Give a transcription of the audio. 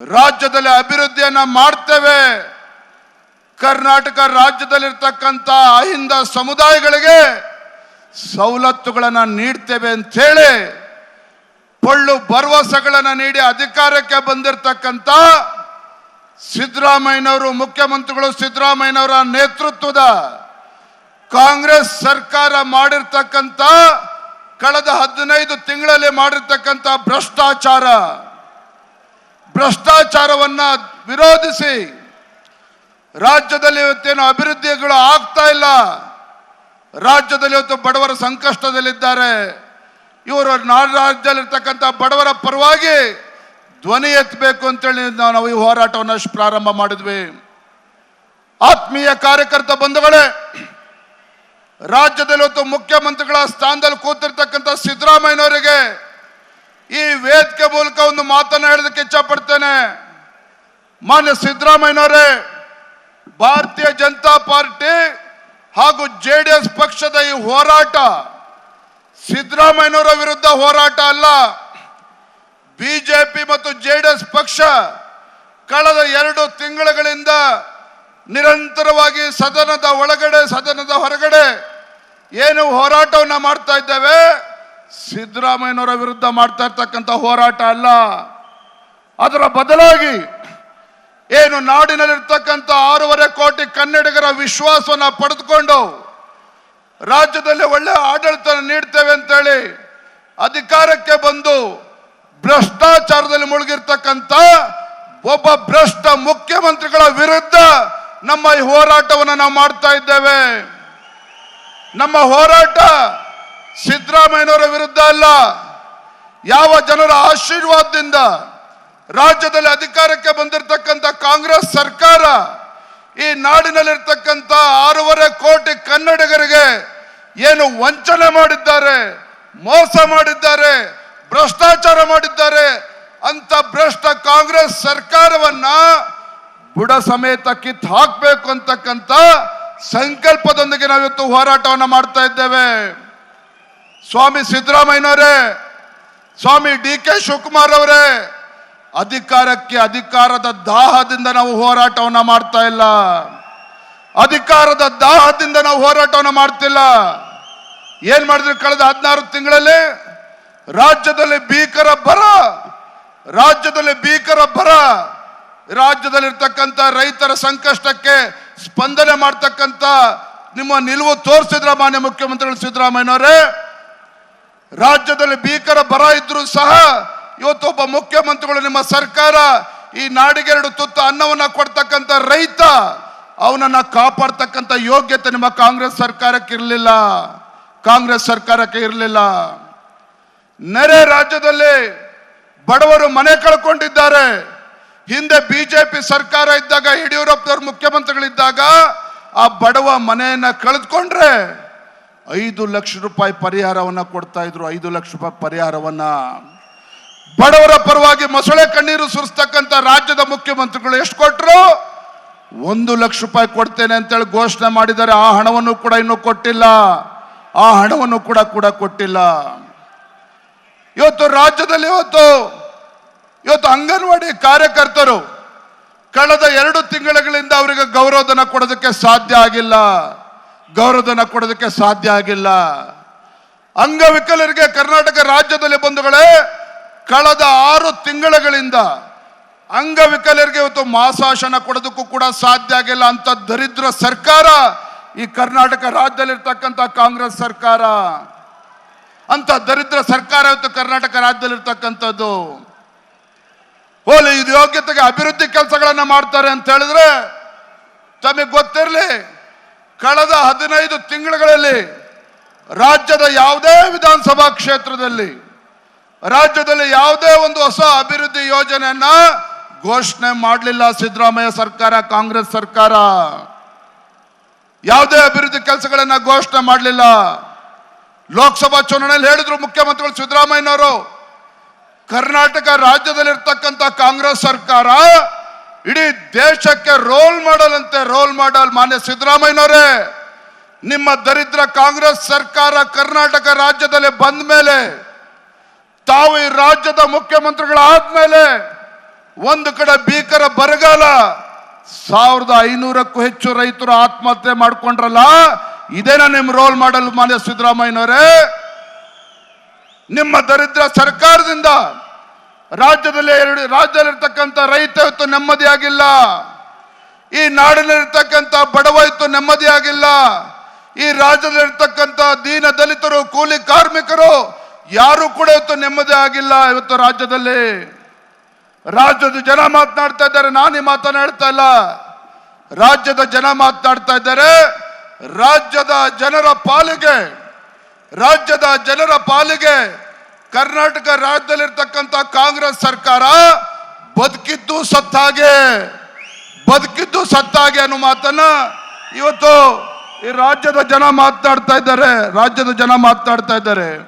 ರಾಜ್ಯದಲ್ಲಿ ಅಭಿವೃದ್ಧಿಯನ್ನ ಮಾಡ್ತೇವೆ. ಕರ್ನಾಟಕ ರಾಜ್ಯದಲ್ಲಿರ್ತಕ್ಕಂಥ ಅಹಿಂದ ಸಮುದಾಯಗಳಿಗೆ ಸವಲತ್ತುಗಳನ್ನು ನೀಡ್ತೇವೆ ಅಂತ ಹೇಳಿ ಪೊಳ್ಳು ಭರವಸೆಗಳನ್ನ ನೀಡಿ ಅಧಿಕಾರಕ್ಕೆ ಬಂದಿರತಕ್ಕಂಥ ಸಿದ್ದರಾಮಯ್ಯನವರು, ಮುಖ್ಯಮಂತ್ರಿಗಳು ಸಿದ್ದರಾಮಯ್ಯನವರ ನೇತೃತ್ವದ ಕಾಂಗ್ರೆಸ್ ಸರ್ಕಾರ ಮಾಡಿರ್ತಕ್ಕಂಥ, ಕಳೆದ ಹದಿನೈದು ತಿಂಗಳಲ್ಲಿ ಮಾಡಿರ್ತಕ್ಕಂಥ ಭ್ರಷ್ಟಾಚಾರ ಭ್ರಷ್ಟಾಚಾರವನ್ನ ವಿರೋಧಿಸಿ ರಾಜ್ಯದಲ್ಲಿ ಇವತ್ತೇನು ಅಭಿವೃದ್ಧಿಗಳು ಆಗ್ತಾ ಇಲ್ಲ, ರಾಜ್ಯದಲ್ಲಿ ಇವತ್ತು ಬಡವರ ಸಂಕಷ್ಟದಲ್ಲಿದ್ದಾರೆ, ಇವರು ನಾಡ ರಾಜ್ಯದಲ್ಲಿರ್ತಕ್ಕಂಥ ಬಡವರ ಪರವಾಗಿ ಧ್ವನಿ ಎತ್ತಬೇಕು ಅಂತೇಳಿ ನಾವು ಈ ಹೋರಾಟವನ್ನು ಪ್ರಾರಂಭ ಮಾಡಿದ್ವಿ. ಆತ್ಮೀಯ ಕಾರ್ಯಕರ್ತ ಬಂಧುಗಳೇ, ರಾಜ್ಯದಲ್ಲಿ ಇವತ್ತು ಮುಖ್ಯಮಂತ್ರಿಗಳ ಸ್ಥಾನದಲ್ಲಿ ಕೂತಿರ್ತಕ್ಕಂಥ ಸಿದ್ದರಾಮಯ್ಯನವರಿಗೆ ಈ ವೇದಿಕೆ ಮೂಲಕ ಒಂದು ಮಾತನ್ನ ಹೇಳೋದಕ್ಕೆ ಇಚ್ಛಪಡ್ತೇನೆ. ಮಾನ್ಯ ಸಿದ್ದರಾಮಯ್ಯನವರೇ, ಭಾರತೀಯ ಜನತಾ ಪಾರ್ಟಿ ಹಾಗೂ ಜೆ ಡಿ ಎಸ್ ಪಕ್ಷದ ಈ ಹೋರಾಟ ಸಿದ್ದರಾಮಯ್ಯನವರ ವಿರುದ್ಧ ಹೋರಾಟ ಅಲ್ಲ. ಬಿಜೆಪಿ ಮತ್ತು ಜೆ ಡಿ ಎಸ್ ಪಕ್ಷ ಕಳೆದ ಎರಡು ತಿಂಗಳುಗಳಿಂದ ನಿರಂತರವಾಗಿ ಸದನದ ಒಳಗಡೆ, ಸದನದ ಹೊರಗಡೆ ಏನು ಹೋರಾಟವನ್ನು ಮಾಡ್ತಾ ಇದ್ದೇವೆ. ಸಿದ್ದರಾಮಯ್ಯನವರ ವಿರುದ್ಧ ಮಾಡ್ತಾ ಇರ್ತಕ್ಕಂಥ ಹೋರಾಟ ಅಲ್ಲ. ಅದರ ಬದಲಾಗಿ ಏನು ನಾಡಿನಲ್ಲಿರ್ತಕ್ಕಂಥ ಆರೂವರೆ ಕೋಟಿ ಕನ್ನಡಿಗರ ವಿಶ್ವಾಸವನ್ನು ಪಡೆದುಕೊಂಡು ರಾಜ್ಯದಲ್ಲಿ ಒಳ್ಳೆ ಆಡಳಿತ ನೀಡ್ತೇವೆ ಅಂತೇಳಿ ಅಧಿಕಾರಕ್ಕೆ ಬಂದು ಭ್ರಷ್ಟಾಚಾರದಲ್ಲಿ ಮುಳುಗಿರ್ತಕ್ಕಂಥ ಒಬ್ಬ ಭ್ರಷ್ಟ ಮುಖ್ಯಮಂತ್ರಿಗಳ ವಿರುದ್ಧ ನಮ್ಮ ಈ ಹೋರಾಟವನ್ನು ನಾವು ಮಾಡ್ತಾ ಇದ್ದೇವೆ. ನಮ್ಮ ಹೋರಾಟ ಸಿದ್ದರಾಮಯ್ಯನವರ ವಿರುದ್ಧ ಅಲ್ಲ. ಯಾವ ಜನರ ಆಶೀರ್ವಾದದಿಂದ ರಾಜ್ಯದಲ್ಲಿ ಅಧಿಕಾರಕ್ಕೆ ಬಂದಿರತಕ್ಕಂಥ ಕಾಂಗ್ರೆಸ್ ಸರ್ಕಾರ ಈ ನಾಡಿನಲ್ಲಿರ್ತಕ್ಕಂಥ ಆರೂವರೆ ಕೋಟಿ ಕನ್ನಡಿಗರಿಗೆ ಏನು ವಂಚನೆ ಮಾಡಿದ್ದಾರೆ, ಮೋಸ ಮಾಡಿದ್ದಾರೆ, ಭ್ರಷ್ಟಾಚಾರ ಮಾಡಿದ್ದಾರೆ ಅಂತ ಭ್ರಷ್ಟ ಕಾಂಗ್ರೆಸ್ ಸರ್ಕಾರವನ್ನ ಬುಡ ಸಮೇತ ಕಿತ್ ಹಾಕ್ಬೇಕು ಅಂತಕ್ಕಂಥ ಸಂಕಲ್ಪದೊಂದಿಗೆ ನಾವಿವತ್ತು ಹೋರಾಟವನ್ನು ಮಾಡ್ತಾ ಇದ್ದೇವೆ. ಸ್ವಾಮಿ ಸಿದ್ದರಾಮಯ್ಯನವರೇ, ಸ್ವಾಮಿ ಡಿ ಕೆ ಶಿವಕುಮಾರ್ ಅವರೇ, ಅಧಿಕಾರಕ್ಕೆ ಅಧಿಕಾರದ ದಾಹದಿಂದ ನಾವು ಹೋರಾಟವನ್ನು ಮಾಡ್ತಾ ಇಲ್ಲ. ಅಧಿಕಾರದ ದಾಹದಿಂದ ನಾವು ಹೋರಾಟವನ್ನು ಮಾಡ್ತಿಲ್ಲ. ಏನ್ ಮಾಡಿದ್ರು ಕಳೆದ ಹದಿನಾರು ತಿಂಗಳಲ್ಲಿ? ರಾಜ್ಯದಲ್ಲಿ ಭೀಕರ ಬರ ರಾಜ್ಯದಲ್ಲಿ ಭೀಕರ ಬರ ರಾಜ್ಯದಲ್ಲಿರ್ತಕ್ಕಂಥ ರೈತರ ಸಂಕಷ್ಟಕ್ಕೆ ಸ್ಪಂದನೆ ಮಾಡ್ತಕ್ಕಂಥ ನಿಮ್ಮ ನಿಲುವು ತೋರಿಸಿದ್ರ ಮಾನ್ಯ ಮುಖ್ಯಮಂತ್ರಿಗಳು ಸಿದ್ದರಾಮಯ್ಯನವರೇ. ರಾಜ್ಯದಲ್ಲಿ ಭೀಕರ ಬರ ಇದ್ರು ಸಹ ಇವತ್ತು ಒಬ್ಬ ಮುಖ್ಯಮಂತ್ರಿಗಳು ನಿಮ್ಮ ಸರ್ಕಾರ ಈ ನಾಡಿಗೆರಡು ತುತ್ತು ಅನ್ನವನ್ನ ಕೊಡ್ತಕ್ಕಂತ ರೈತ, ಅವನನ್ನ ಕಾಪಾಡ್ತಕ್ಕಂಥ ಯೋಗ್ಯತೆ ನಿಮ್ಮ ಕಾಂಗ್ರೆಸ್ ಸರ್ಕಾರಕ್ಕೆ ಇರಲಿಲ್ಲ. ಕಾಂಗ್ರೆಸ್ ಸರ್ಕಾರಕ್ಕೆ ಇರಲಿಲ್ಲ. ನೆರೆ ರಾಜ್ಯದಲ್ಲಿ ಬಡವರು ಮನೆ ಕಳ್ಕೊಂಡಿದ್ದಾರೆ. ಹಿಂದೆ ಬಿಜೆಪಿ ಸರ್ಕಾರ ಇದ್ದಾಗ, ಯಡಿಯೂರಪ್ಪನವರು ಮುಖ್ಯಮಂತ್ರಿಗಳಿದ್ದಾಗ, ಆ ಬಡವ ಮನೆಯನ್ನ ಕಳೆದುಕೊಂಡ್ರೆ ಐದು ಲಕ್ಷ ರೂಪಾಯಿ ಪರಿಹಾರವನ್ನ ಕೊಡ್ತಾ ಇದ್ರು, ಐದು ಲಕ್ಷ ರೂಪಾಯಿ ಪರಿಹಾರವನ್ನ. ಬಡವರ ಪರವಾಗಿ ಮೊಸಳೆ ಕಣ್ಣೀರು ಸುರಿಸ್ತಕ್ಕಂಥ ರಾಜ್ಯದ ಮುಖ್ಯಮಂತ್ರಿಗಳು ಎಷ್ಟು ಕೊಟ್ಟರು ಒಂದು ಲಕ್ಷ ರೂಪಾಯಿ ಕೊಡ್ತೇನೆ ಅಂತೇಳಿ ಘೋಷಣೆ ಮಾಡಿದ್ದಾರೆ. ಆ ಹಣವನ್ನು ಕೂಡ ಇನ್ನೂ ಕೊಟ್ಟಿಲ್ಲ. ಆ ಹಣವನ್ನು ಕೂಡ ಕೂಡ ಕೊಟ್ಟಿಲ್ಲ. ಇವತ್ತು ರಾಜ್ಯದಲ್ಲಿ ಇವತ್ತು ಇವತ್ತು ಅಂಗನವಾಡಿ ಕಾರ್ಯಕರ್ತರು ಕಳೆದ ಎರಡು ತಿಂಗಳುಗಳಿಂದ ಅವರಿಗೆ ಗೌರವಧನ ಕೊಡೋದಕ್ಕೆ ಸಾಧ್ಯ ಆಗಿಲ್ಲ. ಗೌರವಧನ ಕೊಡೋದಕ್ಕೆ ಸಾಧ್ಯ ಆಗಿಲ್ಲ. ಅಂಗವಿಕಲರಿಗೆ ಕರ್ನಾಟಕ ರಾಜ್ಯದಲ್ಲಿ ಬಂಧುಗಳೇ, ಕಳೆದ ಆರು ತಿಂಗಳುಗಳಿಂದ ಅಂಗವಿಕಲರಿಗೆ ಇವತ್ತು ಮಾಸಾಶನ ಕೊಡೋದಕ್ಕೂ ಕೂಡ ಸಾಧ್ಯ ಆಗಿಲ್ಲ ಅಂತ ದರಿದ್ರ ಸರ್ಕಾರ ಈ ಕರ್ನಾಟಕ ರಾಜ್ಯದಲ್ಲಿರ್ತಕ್ಕಂಥ ಕಾಂಗ್ರೆಸ್ ಸರ್ಕಾರ. ಅಂತ ದರಿದ್ರ ಸರ್ಕಾರ ಇವತ್ತು ಕರ್ನಾಟಕ ರಾಜ್ಯದಲ್ಲಿರ್ತಕ್ಕಂಥದ್ದು. ಹೋಲಿ, ಇದು ಯೋಗ್ಯತೆಗೆ ಅಭಿವೃದ್ಧಿ ಕೆಲಸಗಳನ್ನು ಮಾಡ್ತಾರೆ ಅಂತ ಹೇಳಿದ್ರೆ, ತಮಗೆ ಗೊತ್ತಿರಲಿ ಕಳೆದ ಹದಿನೈದು ತಿಂಗಳುಗಳಲ್ಲಿ ರಾಜ್ಯದ ಯಾವುದೇ ವಿಧಾನಸಭಾ ಕ್ಷೇತ್ರದಲ್ಲಿ, ರಾಜ್ಯದಲ್ಲಿ ಯಾವುದೇ ಒಂದು ಹೊಸ ಅಭಿವೃದ್ಧಿ ಯೋಜನೆಯನ್ನ ಘೋಷಣೆ ಮಾಡಲಿಲ್ಲ ಸಿದ್ದರಾಮಯ್ಯ ಸರ್ಕಾರ, ಕಾಂಗ್ರೆಸ್ ಸರ್ಕಾರ. ಯಾವುದೇ ಅಭಿವೃದ್ಧಿ ಕೆಲಸಗಳನ್ನ ಘೋಷಣೆ ಮಾಡಲಿಲ್ಲ. ಲೋಕಸಭಾ ಚುನಾವಣೆಯಲ್ಲಿ ಹೇಳಿದ್ರು ಮುಖ್ಯಮಂತ್ರಿಗಳು ಸಿದ್ದರಾಮಯ್ಯನವರು, ಕರ್ನಾಟಕ ರಾಜ್ಯದಲ್ಲಿರ್ತಕ್ಕಂಥ ಕಾಂಗ್ರೆಸ್ ಸರ್ಕಾರ ಇಡೀ ದೇಶಕ್ಕೆ ರೋಲ್ ಮಾಡಲ್ ಅಂತೆ ರೋಲ್ ಮಾಡಲ್ ಮಾನ್ಯ ಸಿದ್ದರಾಮಯ್ಯನವರೇ. ನಿಮ್ಮ ದರಿದ್ರ ಕಾಂಗ್ರೆಸ್ ಸರ್ಕಾರ ಕರ್ನಾಟಕ ರಾಜ್ಯದಲ್ಲಿ ಬಂದ ಮೇಲೆ, ತಾವು ಈ ರಾಜ್ಯದ ಮುಖ್ಯಮಂತ್ರಿಗಳಾದ್ಮೇಲೆ ಒಂದು ಕಡೆ ಭೀಕರ ಬರಗಾಲ, ಸಾವಿರದ ಐನೂರಕ್ಕೂ ಹೆಚ್ಚು ರೈತರು ಆತ್ಮಹತ್ಯೆ ಮಾಡ್ಕೊಂಡ್ರಲ್ಲ, ಇದೇನ ನಿಮ್ ರೋಲ್ ಮಾಡಲ್ ಮಾನ್ಯ ಸಿದ್ದರಾಮಯ್ಯನವರೇ? ನಿಮ್ಮ ದರಿದ್ರ ಸರ್ಕಾರದಿಂದ ರಾಜ್ಯದಲ್ಲಿ ಎರಡು, ರಾಜ್ಯದಲ್ಲಿರ್ತಕ್ಕಂಥ ರೈತ ಇವತ್ತು ನೆಮ್ಮದಿಯಾಗಿಲ್ಲ ಈ ನಾಡಿನಲ್ಲಿರ್ತಕ್ಕಂಥ ಬಡವ ನೆಮ್ಮದಿ ನೆಮ್ಮದಿಯಾಗಿಲ್ಲ ಈ ರಾಜ್ಯದಲ್ಲಿರ್ತಕ್ಕಂಥ ದೀನ ದಲಿತರು, ಕೂಲಿ ಕಾರ್ಮಿಕರು ಯಾರು ಕೂಡ ಇವತ್ತು ನೆಮ್ಮದಿ ಆಗಿಲ್ಲ ಇವತ್ತು ರಾಜ್ಯದಲ್ಲಿ. ರಾಜ್ಯದ ಜನ ಮಾತನಾಡ್ತಾ ಇದ್ದಾರೆ, ನಾನೇ ಮಾತನಾಡ್ತಾ ಇಲ್ಲ. ರಾಜ್ಯದ ಜನ ಮಾತನಾಡ್ತಾ ಇದ್ದಾರೆ, ರಾಜ್ಯದ ಜನರ ಪಾಲಿಗೆ, ರಾಜ್ಯದ ಜನರ ಪಾಲಿಗೆ ಕರ್ನಾಟಕ ರಾಜ್ಯದಲ್ಲಿರ್ತಕ್ಕಂಥ ಕಾಂಗ್ರೆಸ್ ಸರ್ಕಾರ ಬದುಕಿದ್ದು ಸತ್ತಾಗೆ. ಬದುಕಿದ್ದು ಸತ್ತಾಗೆ ಅನ್ನೋ ಮಾತನ್ನ ಇವತ್ತು ಈ ರಾಜ್ಯದ ಜನ ಮಾತನಾಡ್ತಾ ಇದ್ದಾರೆ. ರಾಜ್ಯದ ಜನ ಮಾತನಾಡ್ತಾ ಇದ್ದಾರೆ.